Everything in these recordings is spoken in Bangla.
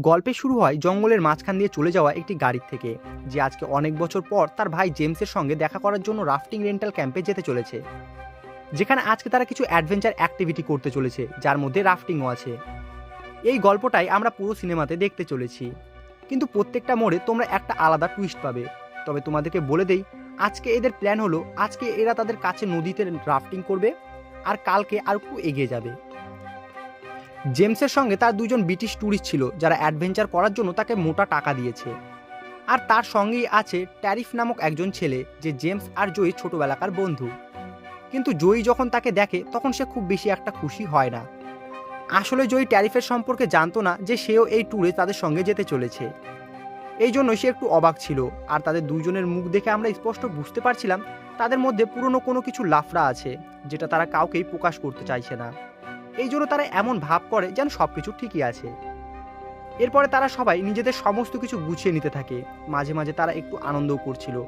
গল্পে শুরু হয় জঙ্গলের মাঝখান দিয়ে চলে যাওয়া একটি গাড়ির থেকে, যে আজকে অনেক বছর পর তার ভাই জেমসের সঙ্গে দেখা করার জন্য রাফটিং রেন্টাল ক্যাম্পে যেতে চলেছে। যেখানে আজকে তারা কিছু অ্যাডভেঞ্চার অ্যাক্টিভিটি করতে চলেছে, যার মধ্যে রাফটিংও আছে। এই গল্পটাই আমরা পুরো সিনেমাতে দেখতে চলেছি। কিন্তু প্রত্যেকটা মোড়ে তোমরা একটা আলাদা টুইস্ট পাবে। তবে তোমাদেরকে বলে দেই, আজকে এদের প্ল্যান হলো, আজকে এরা তাদের কাছে নদীতে রাফটিং করবে, আর কালকে আর একটু এগিয়ে যাবে। জেমসের সঙ্গে তার দুজন ব্রিটিশ ট্যুরিস্ট ছিল, যারা অ্যাডভেঞ্চার করার জন্য তাকে মোটা টাকা দিয়েছে। আর তার সঙ্গেই আছে ট্যারিফ নামক একজন ছেলে, যে জেমস আর জয়ী ছোটবেলাকার বন্ধু। কিন্তু জয়ী যখন তাকে দেখে, তখন সে খুব বেশি একটা খুশি হয় না। আসলে জয়ী ট্যারিফের সম্পর্কে জানতো না যে সেও এই ট্যুরে তাদের সঙ্গে যেতে চলেছে। এই জন্য সে একটু অবাক ছিল, আর তাদের দুজনের মুখ দেখে আমরা স্পষ্ট বুঝতে পারছিলাম, তাদের মধ্যে পুরনো কোনো কিছু লাফড়া আছে, যেটা তারা কাউকেই প্রকাশ করতে চাইছে না। এই জন্য তারা এমন ভাব করে যেন সব কিছু ঠিকই আছে। এরপরে তারা সবাই নিজেদের সমস্ত কিছু গুছিয়ে নিতে থাকে। মাঝে মাঝে তারা একটু আনন্দও করছিল।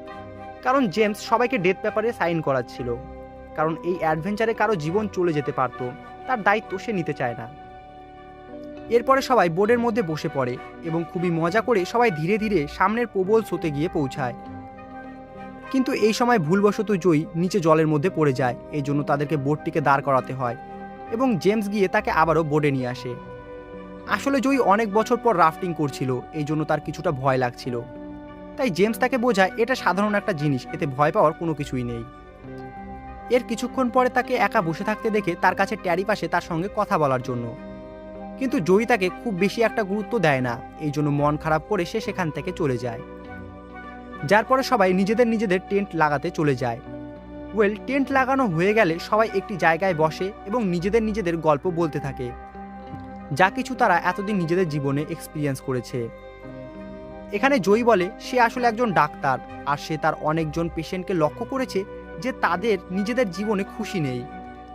কারণ জেমস সবাইকে ডেথ পেপারে সাইন করাচ্ছিল। কারণ এই অ্যাডভেঞ্চারে কারও জীবন চলে যেতে পারতো। তার দায়িত্ব সে নিতে চায় না। এরপরে সবাই বোর্ডের মধ্যে বসে পড়ে এবং খুবই মজা করে সবাই ধীরে ধীরে সামনের প্রবল স্রোতে গিয়ে পৌঁছায়। কিন্তু এই সময় ভুলবশত জয়ী নিচে জলের মধ্যে পড়ে যায়। এই জন্য তাদেরকে বোর্ডটিকে দাঁড় করাতে হয়। এবং জেমস গিয়ে তাকে আবারও বোর্ডে নিয়ে আসে। আসলে জয়ী অনেক বছর পর রাফটিং করছিল, এই জন্য তার কিছুটা ভয় লাগছিল। তাই জেমস তাকে বোঝায়, এটা সাধারণ একটা জিনিস, এতে ভয় পাওয়ার কোনো কিছুই নেই। এর কিছুক্ষণ পরে তাকে একা বসে থাকতে দেখে তার কাছে ট্যারি পাশে তার সঙ্গে কথা বলার জন্য। কিন্তু জয়ী তাকে খুব বেশি একটা গুরুত্ব দেয় না, এই জন্য মন খারাপ করে সে সেখান থেকে চলে যায়। যার পরে সবাই নিজেদের নিজেদের টেন্ট লাগাতে চলে যায়। ওয়েল টেন্ট লাগানো হয়ে গেলে সবাই একটি জায়গায় বসে এবং নিজেদের নিজেদের গল্প বলতে থাকে। যা কিছু তারা এতদিন নিজেদের জীবনে এক্সপিরিয়েন্স করেছে। এখানে জয়ী বলে, সে আসলে একজন ডাক্তার আর সে তার অনেকজন পেশেন্টকে লক্ষ্য করেছে যে তাদের নিজেদের জীবনে খুশি নেই।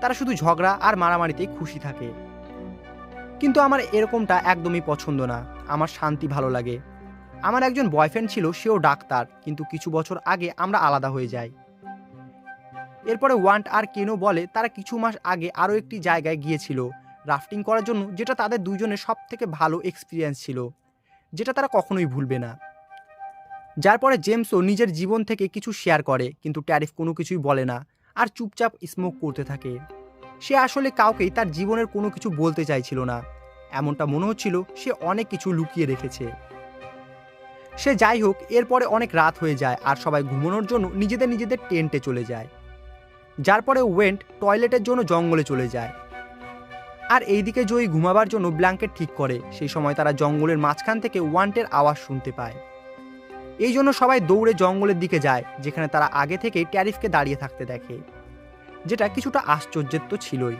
তারা শুধু ঝগড়া আর মারামারিতেই খুশি থাকে। কিন্তু আমার এরকমটা একদমই পছন্দ না। আমার শান্তি ভালো লাগে। আমার একজন বয়ফ্রেন্ড ছিল, সেও ডাক্তার, কিন্তু কিছু বছর আগে আমরা আলাদা হয়ে যাই। এরপরে ওয়ান্ট আর কেনো বলে তারা কিছু মাস আগে আরও একটি জায়গায় গিয়েছিল, রাফটিং করার জন্য, যেটা তাদের দুজনের সব থেকে ভালো এক্সপিরিয়েন্স ছিল, যেটা তারা কখনোই ভুলবে না। যার পরে জেমসও নিজের জীবন থেকে কিছু শেয়ার করে, কিন্তু ট্যারিফ কোনো কিছুই বলে না আর চুপচাপ স্মোক করতে থাকে। সে আসলে কাউকেই তার জীবনের কোনো কিছু বলতে চাইছিল না, এমনটা মনে হচ্ছিল সে অনেক কিছু লুকিয়ে রেখেছে। সে যাই হোক, এরপরে অনেক রাত হয়ে যায় আর সবাই ঘুমানোর জন্য নিজেদের নিজেদের টেন্টে চলে যায়। যার পরে ওয়েন্ট টয়লেটের জন্য জঙ্গলে চলে যায়। আর এইদিকে জয়ী ঘুমাবার জন্য ব্ল্যাঙ্কেট ঠিক করে। সেই সময় তারা জঙ্গলের মাঝখান থেকে ওয়ান্টের আওয়াজ শুনতে পায়। এই জন্য সবাই দৌড়ে জঙ্গলের দিকে যায়, যেখানে তারা আগে থেকেই ট্যারিফকে দাঁড়িয়ে থাকতে দেখে, যেটা কিছুটা আশ্চর্যের তো ছিলই।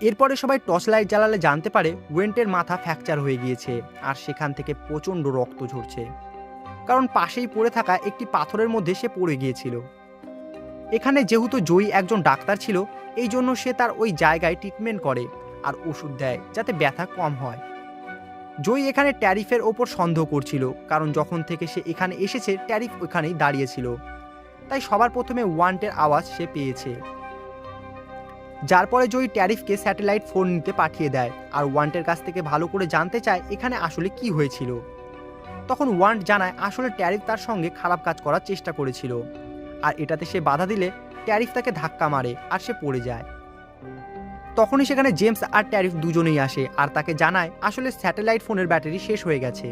এরপরে সবাই টর্চ লাইট জ্বালালে জানতে পারে ওয়েন্টের মাথা ফ্র্যাকচার হয়ে গিয়েছে, আর সেখান থেকে প্রচণ্ড রক্ত ঝরছে। কারণ পাশেই পড়ে থাকা একটি পাথরের মধ্যে সে পড়ে গিয়েছিল। এখানে যেহেতু জয়ী একজন ডাক্তার ছিল, এই জন্য সে তার ওই জায়গায় ট্রিটমেন্ট করে আর ওষুধ দেয় যাতে ব্যথা কম হয়। জয়ী এখানে ট্যারিফের ওপর সন্দেহ করছিল, কারণ যখন থেকে সে এখানে এসেছে, ট্যারিফ ওখানেই দাঁড়িয়েছিল। তাই সবার প্রথমে ওয়ান্টের আওয়াজ সে পেয়েছে। যার পরে জয়ী ট্যারিফকে স্যাটেলাইট ফোন নিতে পাঠিয়ে দেয় আর ওয়ান্টের কাছ থেকে ভালো করে জানতে চায় এখানে আসলে কি হয়েছিল। তখন ওয়ান্ট জানায় আসলে ট্যারিফ তার সঙ্গে খারাপ কাজ করার চেষ্টা করেছিল। আর এটাতে সে বাধা দিলে ট্যারিফ তাকে ধাক্কা মারে আর সে পড়ে যায়। তখনই সেখানে জেমস আর ট্যারিফ দুজনেই আসে আর তাকে জানায় আসলে স্যাটেলাইট ফোনের ব্যাটারি শেষ হয়ে গেছে।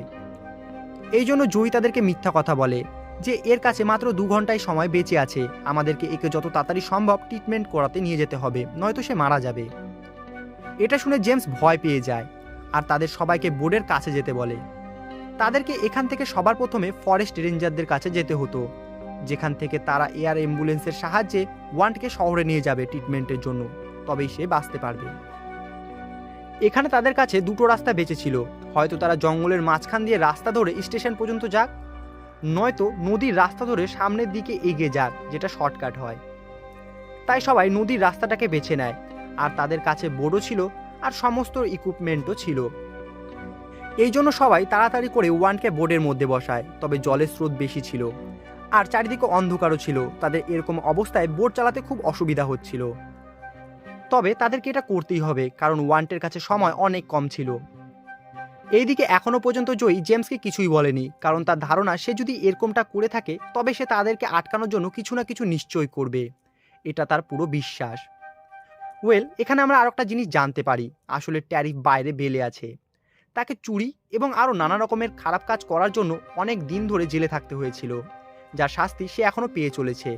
এই জন্য জয়ী তাদেরকে মিথ্যা কথা বলে যে এর কাছে মাত্র দু ঘন্টায় সময় বেঁচে আছে, আমাদেরকে একে যত তাড়াতাড়ি সম্ভব ট্রিটমেন্ট করাতে নিয়ে যেতে হবে, নয়তো সে মারা যাবে। এটা শুনে জেমস ভয় পেয়ে যায় আর তাদের সবাইকে বোর্ডের কাছে যেতে বলে। তাদেরকে এখান থেকে সবার প্রথমে ফরেস্ট রেঞ্জারদের কাছে যেতে হতো। যেখান থেকে তারা এয়ার অ্যাম্বুলেন্সের সাহায্যে ওয়ান্টকে শহরে নিয়ে যাবে ট্রিটমেন্টের জন্য, তবেই সে বাঁচতে পারবে। এখানে তাদের কাছে দুটো রাস্তা বেঁচে ছিল। হয়তো তারা জঙ্গলের মাঝখান দিয়ে রাস্তা ধরে স্টেশন পর্যন্ত যাক, নয়তো নদীর রাস্তা ধরে সামনের দিকে এগিয়ে যাক, যেটা শর্টকাট হয়। তাই সবাই নদীর রাস্তাটাকে বেছে নেয়, আর তাদের কাছে বোর্ডও ছিল, আর সমস্ত ইকুইপমেন্টও ছিল। এই জন্য সবাই তাড়াতাড়ি করে ওয়ানকে বোর্ডের মধ্যে বসায়, তবে জলের স্রোত বেশি ছিল। আর চারিদিকে অন্ধকারও ছিল। তাদের এরকম অবস্থায় বোট চালাতে খুব অসুবিধা হচ্ছিল। তবে তাদেরকে এটা করতেই হবে, কারণ ওয়ান্টের কাছে সময় অনেক কম ছিল। এইদিকে এখনও পর্যন্ত জয়ী জেমসকে কিছুই বলেনি, কারণ তার ধারণা সে যদি এরকমটা করে থাকে, তবে সে তাদেরকে আটকানোর জন্য কিছু না কিছু নিশ্চয় করবে। এটা তার পুরো বিশ্বাস। ওয়েল, এখানে আমরা আর একটা জিনিস জানতে পারি। আসলে ট্যারিফ বাইরে বেলে আছে। তাকে চুরি এবং আরও নানা রকমের খারাপ কাজ করার জন্য অনেক দিন ধরে জেলে থাকতে হয়েছিল। যার শাস্তি সে এখনও পেয়ে চলেছে।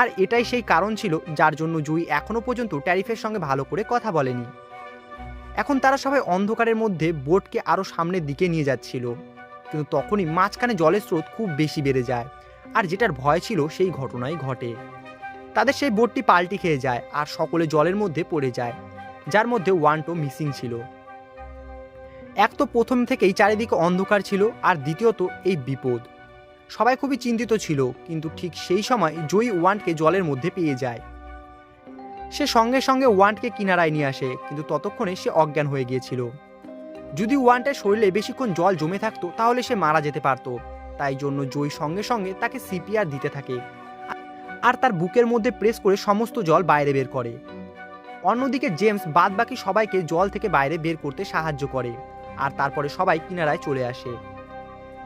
আর এটাই সেই কারণ ছিল যার জন্য জুই এখনও পর্যন্ত ট্যারিফের সঙ্গে ভালো করে কথা বলেনি। এখন তারা সবাই অন্ধকারের মধ্যে বোটকে আরও সামনের দিকে নিয়ে যাচ্ছিল। কিন্তু তখনই মাঝখানে জলের স্রোত খুব বেশি বেড়ে যায়, আর যেটার ভয় ছিল সেই ঘটনাই ঘটে। তাদের সেই বোটটি পাল্টি খেয়ে যায় আর সকলে জলের মধ্যে পড়ে যায়, যার মধ্যে ওয়ানটো মিসিং ছিল। এক তো প্রথম থেকেই চারিদিকে অন্ধকার ছিল আর দ্বিতীয়ত এই বিপদ। সবাই খুবই চিন্তিত ছিল, কিন্তু ঠিক সেই সময় জয়ী ওয়ান্টকে জলের মধ্যে পেয়ে যায়। সে সঙ্গে সঙ্গে ওয়ান্টকে কিনারায় নিয়ে আসে, কিন্তু ততক্ষণে সে অজ্ঞান হয়ে গিয়েছিল। যদি ওয়ান্টের শরীরে বেশিক্ষণ জল জমে থাকতো, তাহলে সে মারা যেতে পারত। তাই জন্য জয় সঙ্গে সঙ্গে তাকে সিপিআর দিতে থাকে। আর তার বুকের মধ্যে প্রেস করে সমস্ত জল বাইরে বের করে। অন্যদিকে জেমস বাদ বাকি সবাইকে জল থেকে বাইরে বের করতে সাহায্য করে, আর তারপরে সবাই কিনারায় চলে আসে।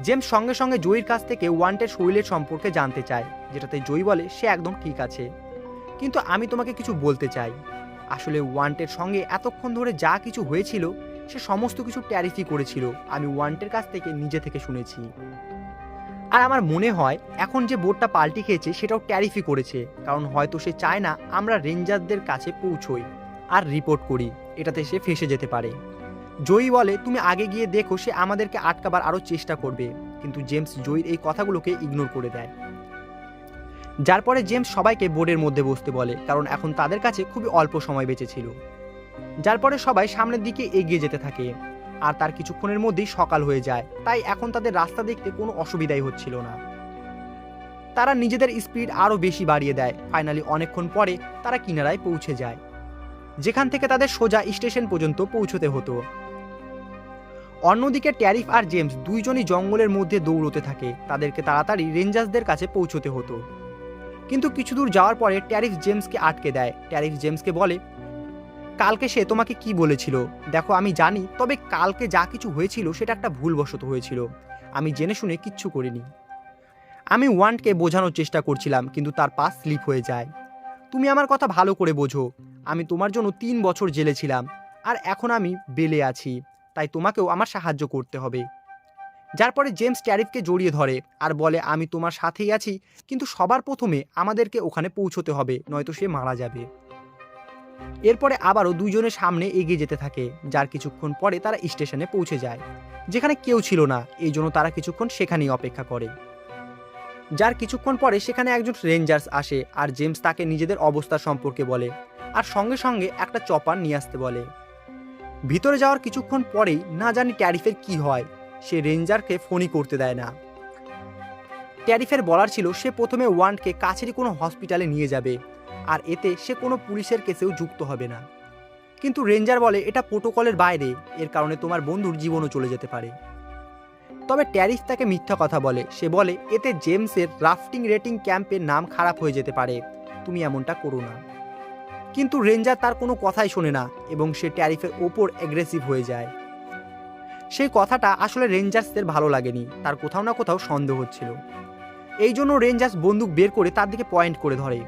জেমস সঙ্গে সঙ্গে জয়ীর কাছ থেকে ওয়ান্টের শরীরের সম্পর্কে জানতে চায়, যেটাতে জয়ী বলে সে একদম ঠিক আছে। কিন্তু আমি তোমাকে কিছু বলতে চাই। আসলে ওয়ান্টের সঙ্গে এতক্ষণ ধরে যা কিছু হয়েছিল, সে সমস্ত কিছু ট্যারিফই করেছিল, আমি ওয়ান্টের কাছ থেকে নিজে থেকে শুনেছি। আর আমার মনে হয়, এখন যে বোর্ডটা পাল্টি খেয়েছে, সেটাও ট্যারিফই করেছে, কারণ হয়তো সে চায় না আমরা রেঞ্জারদের কাছে পৌঁছই, আর রিপোর্ট করি, এটাতে সে ফেসে যেতে পারে। জয়ী বলে তুমি আগে গিয়ে দেখো সে আমাদেরকে আটকাবার আরও চেষ্টা করবে। কিন্তু জেমস জয়ীর এই কথাগুলোকে ইগনোর করে দেয়। যার পরে জেমস সবাইকে বোর্ডের মধ্যে বসতে বলে, কারণ এখন তাদের কাছে খুবই অল্প সময় বেঁচে ছিল। যার পরে সবাই সামনের দিকে এগিয়ে যেতে থাকে, আর তার কিছুক্ষণের মধ্যেই সকাল হয়ে যায়। তাই এখন তাদের রাস্তা দেখতে কোনো অসুবিধাই হচ্ছিল না। তারা নিজেদের স্পিড আরও বেশি বাড়িয়ে দেয়। ফাইনালি অনেকক্ষণ পরে তারা কিনারায় পৌঁছে যায়। যেখান থেকে তাদের সোজা স্টেশন পর্যন্ত পৌঁছতে হতো। অন্যদিকে ট্যারিফ আর জেমস দুইজনই জঙ্গলের মধ্যে দৌড়তে থাকে। তাদেরকে তাড়াতাড়ি রেঞ্জার্সদের কাছে পৌঁছতে হতো। কিন্তু কিছু দূর যাওয়ার পরে ট্যারিফ জেমসকে আটকে দেয়। ট্যারিফ জেমসকে বলে, কালকে সে তোমাকে কি বলেছিল? দেখো, আমি জানি, তবে কালকে যা কিছু হয়েছিল সেটা একটা ভুলবশত হয়েছিল। আমি জেনে শুনে কিচ্ছু করিনি। আমি ওয়ান্টকে বোঝানোর চেষ্টা করছিলাম, কিন্তু তার পাস স্লিপ হয়ে যায়। তুমি আমার কথা ভালো করে বোঝো। আমি তোমার জন্য তিন বছর জেলে ছিলাম, আর এখন আমি বেলে আছি। তাই তোমাকেও আমার সাহায্য করতে হবে। যার পরে জেমস ট্যারিফকে জড়িয়ে ধরে আর বলে, আমি তোমার সাথেই আছি, কিন্তু সবার প্রথমে আমাদেরকে ওখানে পৌঁছতে হবে, নয়তো সে মারা যাবে এরপরে আবারও দুইজনের সামনে এগিয়ে যেতে থাকে, যার কিছুক্ষণ পরে তারা স্টেশনে পৌঁছে যায়, যেখানে কেউ ছিল না, এই জন্য তারা কিছুক্ষণ সেখানেই অপেক্ষা করে। যার কিছুক্ষণ পরে সেখানে একজন রেঞ্জার্স আসে আর জেমস তাকে নিজেদের অবস্থা সম্পর্কে বলে, আর সঙ্গে সঙ্গে একটা চপার নিয়ে আসতে বলে। ভিতরে যাওয়ার কিছুক্ষণ পরেই না জানি ট্যারিফের কি হয়। সে রেঞ্জারকে ফোনই করতে দেয় না। ট্যারিফের বলার ছিল, সে প্রথমে ওয়ান্টকে কাছেরই কোনো হসপিটালে নিয়ে যাবে, আর এতে সে কোনো পুলিশের কেসেও যুক্ত হবে না। কিন্তু রেঞ্জার বলে, এটা প্রোটোকলের বাইরে, এর কারণে তোমার বন্ধুর জীবনও চলে যেতে পারে। তবে ট্যারিফ তাকে মিথ্যা কথা বলে। সে বলে, এতে জেমসের রাফটিং রেটিং ক্যাম্পের নাম খারাপ হয়ে যেতে পারে। তুমি এমনটা করো না। কিন্তু রেঞ্জার তার কোনো কথাই শোনে না এবং সে ট্যারিফের ওপর অ্যাগ্রেসিভ হয়ে যায়। সেই কথাটা আসলে রেঞ্জার্সদের ভালো লাগেনি, তার কোথাও না কোথাও সন্দেহ হচ্ছিল। এই জন্য রেঞ্জার্স বন্দুক বের করে তার দিকে পয়েন্ট করে ধরে।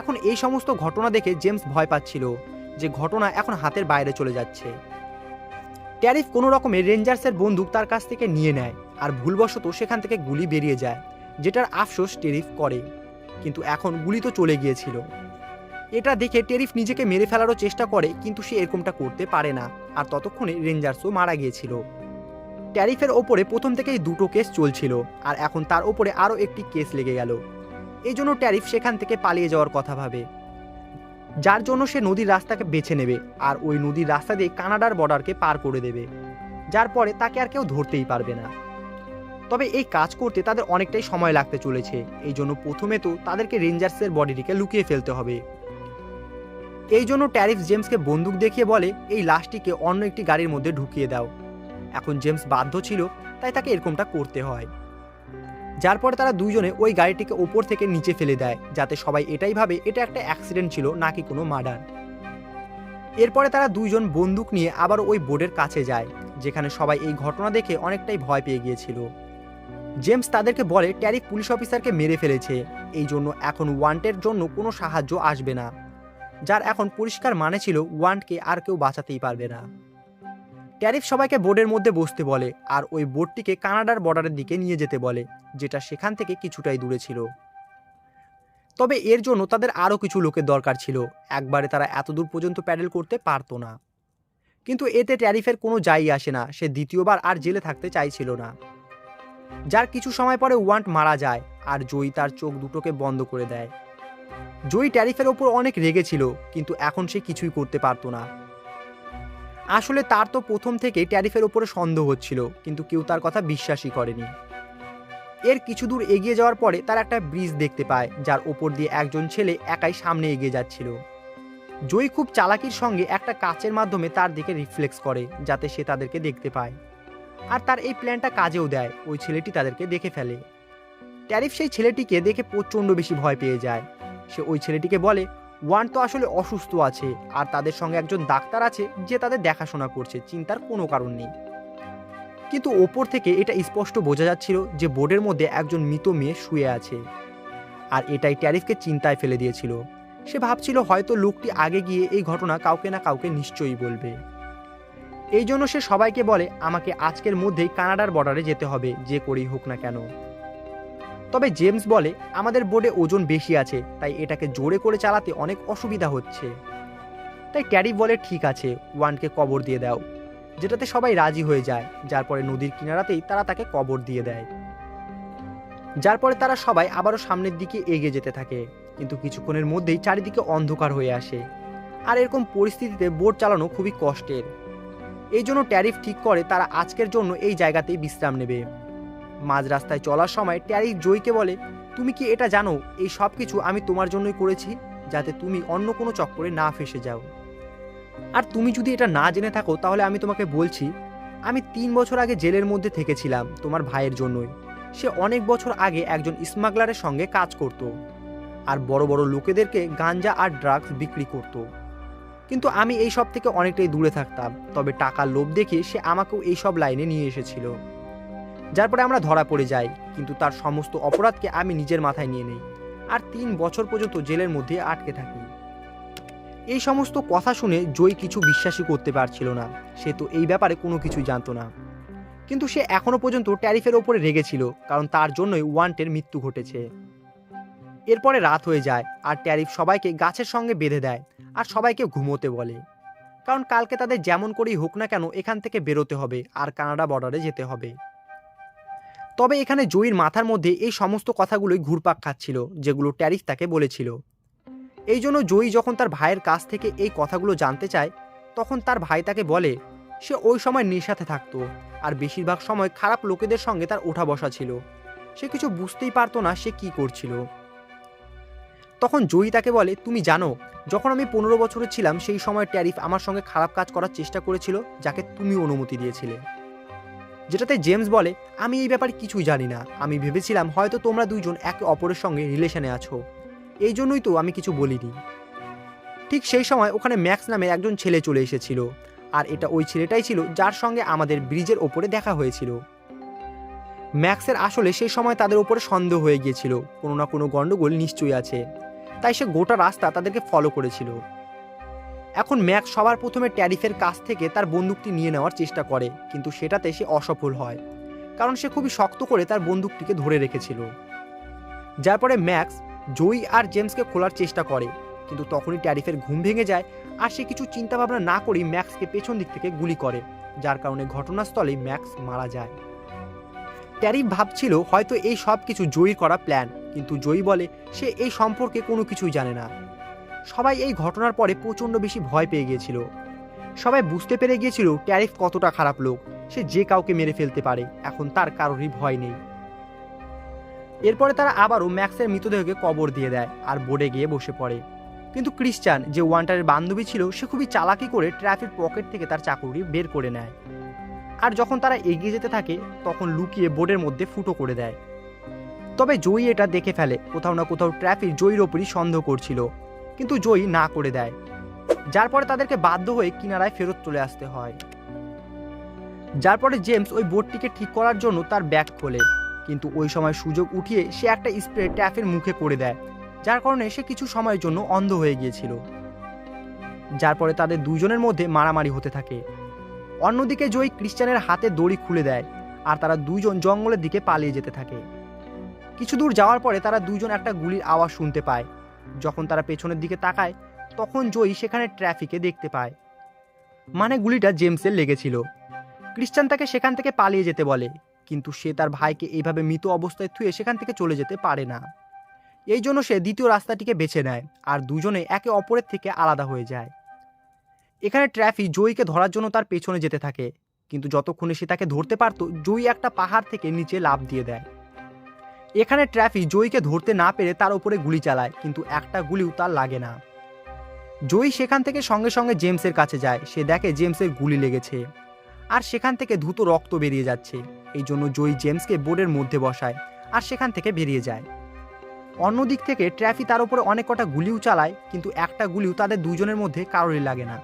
এখন এই সমস্ত ঘটনা দেখে জেমস ভয় পাচ্ছিল যে ঘটনা এখন হাতের বাইরে চলে যাচ্ছে। ট্যারিফ কোনো রকমে রেঞ্জার্সের বন্দুক তার কাছ থেকে নিয়ে নেয় আর ভুলবশত সেখান থেকে গুলি বেরিয়ে যায়, যেটার আফসোস টেরিফ করে। কিন্তু এখন গুলি তো চলে গিয়েছিল। এটা দেখে টেরিফ নিজেকে মেরে ফেলারও চেষ্টা করে, কিন্তু সে এরকমটা করতে পারে না। আর ততক্ষণে রেঞ্জার্সও মারা গিয়েছিল। ট্যারিফের ওপরে প্রথম থেকেই দুটো কেস চলছিল, আর এখন তার ওপরে আরও একটি কেস লেগে গেল। এই জন্য ট্যারিফ সেখান থেকে পালিয়ে যাওয়ার কথা ভাবে। যার জন্য সে নদীর রাস্তাকে বেছে নেবে, আর ওই নদীর রাস্তা দিয়ে কানাডার বর্ডারকে পার করে দেবে। যার পরে তাকে আর কেউ ধরতেই পারবে না। তবে এই কাজ করতে তাদের অনেকটাই সময় লাগতে চলেছে। এই জন্য প্রথমে তো তাদেরকে রেঞ্জার্সের বডিটিকে লুকিয়ে ফেলতে হবে। এই জন্য ট্যারিফ জেমসকে বন্দুক দেখিয়ে বলে, এই লাশটিকে অন্য একটি গাড়ির মধ্যে ঢুকিয়ে দাও। এখন জেমস বাধ্য ছিল, তাই তাকে এরকমটা করতে হয়। যার পরে তারা দুইজনে ওই গাড়িটিকে ওপর থেকে নিচে ফেলে দেয়, যাতে সবাই এটাই ভাবে, এটা একটা অ্যাক্সিডেন্ট ছিল, নাকি কোনো মার্ডার? এরপরে তারা দুইজন বন্দুক নিয়ে আবার ওই বোর্ডের কাছে যায়, যেখানে সবাই এই ঘটনা দেখে অনেকটাই ভয় পেয়ে গিয়েছিল। জেমস তাদেরকে বলে, ট্যারিফ পুলিশ অফিসারকে মেরে ফেলেছে। এই জন্য এখন ওয়ান্টের জন্য কোনো সাহায্য আসবে না। যার এখন পরিষ্কার মানে ছিল ওয়ান্টকে আর কেউ বাঁচাতেই পারবে না। ট্যারিফ সবাইকে বোর্ডের মধ্যে বসতে বলে আর ওই বোর্ডটিকে কানাডার বর্ডারের দিকে নিয়ে যেতে বলে, যেটা সেখান থেকে কিছুটাই দূরে ছিল। তবে এর জন্য তাদের আরও কিছু লোকের দরকার ছিল। একবারে তারা এত দূর পর্যন্ত প্যাডেল করতে পারতো না। কিন্তু এতে ট্যারিফের কোনো যাই আসে না, সে দ্বিতীয়বার আর জেলে থাকতে চাইছিল না। যার কিছু সময় পরে ওয়ান্ট মারা যায় আর জয়ী তার চোখ দুটোকে বন্ধ করে দেয়। জয়ী ট্যারিফের ওপর অনেক রেগেছিল কিন্তু এখন সে কিছুই করতে পারতো না। আসলে তার তো প্রথম থেকেই ট্যারিফের ওপরে সন্দেহ হচ্ছিল, কিন্তু কেউ তার কথা বিশ্বাসই করেনি। এর কিছু দূর এগিয়ে যাওয়ার পরে তার একটা ব্রিজ দেখতে পায়, যার ওপর দিয়ে একজন ছেলে একাই সামনে এগিয়ে যাচ্ছিল। জয়ী খুব চালাকির সঙ্গে একটা কাচের মাধ্যমে তার দিকে রিফ্লেক্স করে, যাতে সে তাদেরকে দেখতে পায়। আর তার এই প্ল্যানটা কাজেও দেয়, ওই ছেলেটি তাদেরকে দেখে ফেলে। ট্যারিফ সেই ছেলেটিকে দেখে প্রচণ্ড বেশি ভয় পেয়ে যায়। সে ওই ছেলেটিকে বলে ওয়ান তো আসলে অসুস্থ আছে, আর তাদের সঙ্গে একজন ডাক্তার আছে যে তাদের দেখাশোনা করছে, চিন্তার কোনো কারণ নেই। কিন্তু ওপর থেকে এটা স্পষ্ট বোঝা যাচ্ছিল যে বোর্ডের মধ্যে একজন মৃত মেয়ে শুয়ে আছে। আর এটাই ট্যারিফকে চিন্তায় ফেলে দিয়েছিল। সে ভাবছিল হয়তো লোকটি আগে গিয়ে এই ঘটনা কাউকে না কাউকে নিশ্চয়ই বলবে। এই জন্য সে সবাইকে বলে, আমাকে আজকের মধ্যেই কানাডার বর্ডারে যেতে হবে, যে করেই হোক না কেন। তবে জেমস বলে, আমাদের বোর্ডে ওজন বেশি আছে, তাই এটাকে জোরে করে চালাতে অনেক অসুবিধা হচ্ছে। তাই ট্যারিফ বলে, ঠিক আছে, ওয়ানকে কবর দিয়ে দাও। যেটাতে সবাই রাজি হয়ে যায়, যার পরে নদীর কিনারাতেই তারা তাকে কবর দিয়ে দেয়। যার পরে তারা সবাই আবারও সামনের দিকে এগিয়ে যেতে থাকে, কিন্তু কিছুক্ষণের মধ্যেই চারিদিকে অন্ধকার হয়ে আসে। আর এরকম পরিস্থিতিতে বোট চালানো খুবই কষ্টের। এই জন্য ট্যারিফ ঠিক করে তারা আজকের জন্য এই জায়গাতেই বিশ্রাম নেবে। মাঝ রাস্তায় চলার সময় ট্যারিফ জয়কে বলে, তুমি কি এটা জানো? এই সব কিছু আমি তোমার জন্যই করেছি, যাতে তুমি অন্য কোনো চক্করে না ফেসে যাও। আর তুমি যদি এটা না জেনে থাকো, তাহলে আমি তোমাকে বলছি, আমি তিন বছর আগে জেলের মধ্যে থেকেছিলাম তোমার ভাইয়ের জন্যই। সে অনেক বছর আগে একজন স্মাগলারের সঙ্গে কাজ করত আর বড় বড় লোকেদেরকে গাঞ্জা আর ড্রাগস বিক্রি করত। কিন্তু আমি এই সব থেকে অনেকটাই দূরে থাকতাম, তবে টাকার লোভ দেখে সে আমাকেও এই সব লাইনে নিয়ে এসেছিল। যার পরে আমরা ধরা পড়ে যাই, কিন্তু তার সমস্ত অপরাধকে আমি নিজের মাথায় নিয়ে নেই আর তিন বছর পর্যন্ত জেলের মধ্যে আটকে থাকি। এই সমস্ত কথা শুনে জয় কিছু বিশ্বাসই করতে পারছিল না। সে তো এই ব্যাপারে কোনো কিছুই জানতো না। কিন্তু সে এখনও পর্যন্ত ট্যারিফের ওপরে রেগেছিল, কারণ তার জন্যই ওয়ান্টের মৃত্যু ঘটেছে। এরপরে রাত হয়ে যায় আর ট্যারিফ সবাইকে গাছের সঙ্গে বেঁধে দেয় আর সবাইকে ঘুমোতে বলে। কারণ কালকে তাদের যেমন করেই হোক না কেন এখান থেকে বেরোতে হবে আর কানাডা বর্ডারে যেতে হবে। তবে এখানে জয়ীর মাথার মধ্যে এই সমস্ত কথাগুলোই ঘুরপাক খাচ্ছিল, যেগুলো ট্যারিফ তাকে বলেছিল। এই জন্য জয়ী যখন তার ভাইয়ের কাছ থেকে এই কথাগুলো জানতে চায়, তখন তার ভাই তাকে বলে, সে ওই সময় নেশাতে থাকতো, আর বেশিরভাগ সময় খারাপ লোকেদের সঙ্গে তার ওঠা বসা ছিল। সে কিছু বুঝতেই পারতো না সে কি করছিল। তখন জয়ী তাকে বলে, তুমি জানো, যখন আমি পনেরো বছরের ছিলাম, সেই সময় ট্যারিফ আমার সঙ্গে খারাপ কাজ করার চেষ্টা করেছিল, যাকে তুমি অনুমতি দিয়েছিলে। যেটাতে জেমস বলে, আমি এই ব্যাপারে কিছুই জানি না। আমি ভেবেছিলাম হয়তো তোমরা দুইজন একে অপরের সঙ্গে রিলেশনে আছো। এই জন্যই তো আমি কিছু বলিনি। ঠিক সেই সময় ওখানে ম্যাক্স নামে একজন ছেলে চলে এসেছিল। আর এটা ওই ছেলেটাই ছিল যার সঙ্গে আমাদের ব্রিজের ওপরে দেখা হয়েছিল। ম্যাক্সের আসলে সেই সময় তাদের ওপরে সন্দেহ হয়ে গিয়েছিল। কোনো না কোনো গণ্ডগোল নিশ্চয়ই আছে। তাই সে গোটা রাস্তা তাদেরকে ফলো করেছিল। এখন ম্যাক্স সবার প্রথমে ট্যারিফের কাছ থেকে তার বন্দুকটি নিয়ে নেওয়ার চেষ্টা করে, কিন্তু সেটাতে সে অসফল হয়, কারণ সে খুবই শক্ত করে তার বন্দুকটিকে ধরে রেখেছিল। যার পরে ম্যাক্স জয়ী আর জেমসকে খোলার চেষ্টা করে, কিন্তু তখনই ট্যারিফের ঘুম ভেঙে যায় আর সে কিছু চিন্তাভাবনা না করেই ম্যাক্সকে পেছন দিক থেকে গুলি করে, যার কারণে ঘটনাস্থলে ম্যাক্স মারা যায়। ট্যারিফ ভাবছিল হয়তো এই সব কিছু জয়ীর করা প্ল্যান, কিন্তু জয়ী বলে, সে এই সম্পর্কে কোনো কিছুই জানে না। সবাই এই ঘটনার পরে প্রচণ্ড বেশি ভয় পেয়ে গিয়েছিল। সবাই বুঝতে পেরে গিয়েছিল ট্যারিফ কতটা খারাপ লোক, সে যে কাউকে মেরে ফেলতে পারে, এখন তার কারোরই ভয় নেই। এরপরে তারা আবারও ম্যাক্সের মৃতদেহকে কবর দিয়ে দেয় আর বোর্ডে গিয়ে বসে পড়ে। কিন্তু ক্রিশ্চান, যে ওয়ান্টারের বান্ধবী ছিল, সে খুবই চালাকি করে ট্রাফিক পকেট থেকে তার চাকুরি বের করে নেয়। আর যখন তারা এগিয়ে যেতে থাকে, তখন লুকিয়ে বোর্ডের মধ্যে ফুটো করে দেয়। তবে জয়ী এটা দেখে ফেলে, কোথাও না কোথাও ট্রাফিক জয়ীর ওপরই সন্দেহ করছিল। কিন্তু জয়ী না করে দেয়, যার পরে তাদেরকে বাধ্য হয়ে কিনারায় ফেরত চলে আসতে হয়। যার পরে জেমস ওই বোটটিকে ঠিক করার জন্য তার ব্যাগ খোলে, কিন্তু ওই সময় সুযোগ উঠিয়ে সে একটা স্প্রে ট্যাফের মুখে করে দেয়, যার কারণে সে কিছু সময়ের জন্য অন্ধ হয়ে গিয়েছিল। যার পরে তাদের দুজনের মধ্যে মারামারি হতে থাকে। অন্যদিকে জয়ী ক্রিশ্চানের হাতে দড়ি খুলে দেয়, আর তারা দুইজন জঙ্গলের দিকে পালিয়ে যেতে থাকে। কিছু দূর যাওয়ার পরে তারা দুজন একটা গুলির আওয়াজ শুনতে পায়। যখন তারা পেছনের দিকে তাকায়, তখন জয়ী সেখানে ট্রাফিকে দেখতে পায়। মানে গুলিটা জেমসের লেগেছিল। ক্রিশ্চান তাকে সেখান থেকে পালিয়ে যেতে বলে, কিন্তু সে তার ভাইকে এইভাবে মৃত অবস্থায় থুয়ে সেখান থেকে চলে যেতে পারে না। এই জন্য সে দ্বিতীয় রাস্তাটিকে বেছে নেয় আর দুজনে একে অপরের থেকে আলাদা হয়ে যায়। এখানে ট্র্যাফি জয়ীকে ধরার জন্য তার পেছনে যেতে থাকে, কিন্তু যতক্ষণে সে তাকে ধরতে পারত, জয়ী একটা পাহাড় থেকে নিচে লাফ দিয়ে দেয়। এখানে ট্র্যাফি জয়ীকে ধরতে না পেরে তার উপরে গুলি চালায়, কিন্তু একটা গুলিও তার লাগে না। জয়ী সেখান থেকে সঙ্গে সঙ্গে জেমসের কাছে যায়, সে দেখে জেমসের গুলি লেগেছে। আর সেখান থেকে দ্রুত রক্ত বেরিয়ে যাচ্ছে, এই জন্য জয়ী জেমসকে বোর্ডের মধ্যে বসায় আর সেখান থেকে বেরিয়ে যায়। অন্যদিক থেকে ট্র্যাফি তার উপরে অনেক কটা গুলিও চালায়, কিন্তু একটা গুলিও তাদের দুজনের মধ্যে কারোরই লাগে না।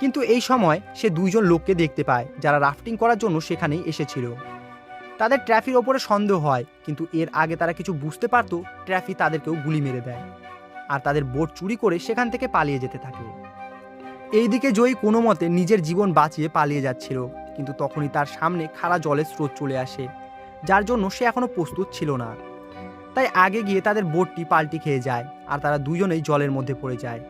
কিন্তু এই সময় সে দুইজন লোককে দেখতে পায়, যারা রাফটিং করার জন্য সেখানেই এসেছিল। তাদের ট্র্যাফির ওপরে সন্দেহ হয়, কিন্তু এর আগে তারা কিছু বুঝতে পারত ট্র্যাফি তাদেরকেও গুলি মেরে দেয় আর তাদের বোট চুরি করে সেখান থেকে পালিয়ে যেতে থাকে। এইদিকে জয়ী কোনো মতে নিজের জীবন বাঁচিয়ে পালিয়ে যাচ্ছিল, কিন্তু তখনই তার সামনে খাড়া জলের স্রোত চলে আসে, যার জন্য সে এখনও প্রস্তুত ছিল না। তাই আগে গিয়ে তাদের বোটটি পাল্টি খেয়ে যায় আর তারা দুজনেই জলের মধ্যে পড়ে যায়।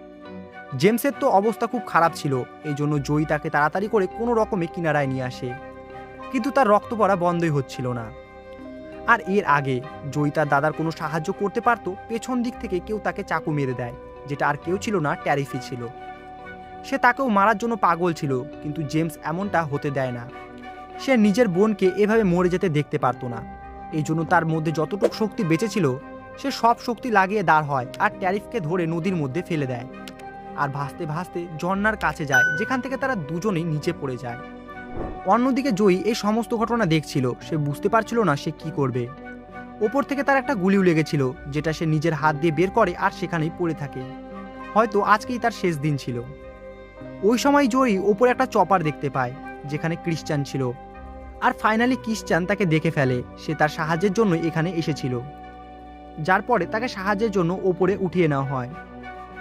জেমসের তো অবস্থা খুব খারাপ ছিল, এই জন্য জয়ী তাকে তাড়াতাড়ি করে কোনো রকমে কিনারায় নিয়ে আসে। কিন্তু তার রক্ত পড়া বন্ধই হচ্ছিল না। আর এর আগে জয়ী তার দাদার কোনো সাহায্য করতে পারতো, পেছন দিক থেকে কেউ তাকে চাকু মেরে দেয়, যেটা আর কেউ ছিল না, ট্যারিফি ছিল। সে তাকেও মারার জন্য পাগল ছিল, কিন্তু জেমস এমনটা হতে দেয় না। সে নিজের বোনকে এভাবে মরে যেতে দেখতে পারতো না। এই জন্য তার মধ্যে যতটুকু শক্তি বেঁচে ছিল, সে সব শক্তি লাগিয়ে দাঁড় হয় আর ট্যারিফকে ধরে নদীর মধ্যে ফেলে দেয়। আর ভাসতে ভাসতে ঝর্নার কাছে যায়, যেখান থেকে তারা দুজনেই নিচে পড়ে যায়। অন্যদিকে জয়ী এই সমস্ত ঘটনা দেখছিল, সে বুঝতে পারছিল না সে কি করবে। ওপর থেকে তার একটা গুলিও লেগেছিল, যেটা সে নিজের হাত দিয়ে বের করে আর সেখানেই পড়ে থাকে। হয়তো আজকেই তার শেষ দিন ছিল। ওই সময় জয়ী ওপরে একটা চপার দেখতে পায়, যেখানে ক্রিশ্চান ছিল। আর ফাইনালি ক্রিশ্চান তাকে দেখে ফেলে, সে তার সাহায্যের জন্য এখানে এসেছিল। যার পরে তাকে সাহায্যের জন্য ওপরে উঠিয়ে নেওয়া হয়।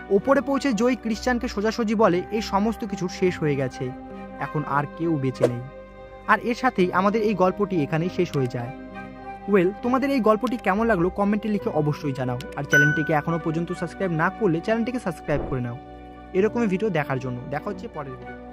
ওপরে পৌঁছে জয়ী ক্রিশ্চানকে সোজাসুজি বলে, এই সমস্ত কিছু শেষ হয়ে গেছে। এখন আর কেউ বেঁচে নেই। আর এর সাথেই আমাদের এই গল্পটি এখানেই শেষ হয়ে যায়। ওয়েল, তোমাদের এই গল্পটি কেমন লাগল কমেন্টে লিখে অবশ্যই জানাও। আর চ্যানেলটিকে এখনও পর্যন্ত সাবস্ক্রাইব না করলে চ্যানেলটিকে সাবস্ক্রাইব করে নাও। এরকমই ভিডিও দেখার জন্য। দেখা হচ্ছে পরের ভিডিও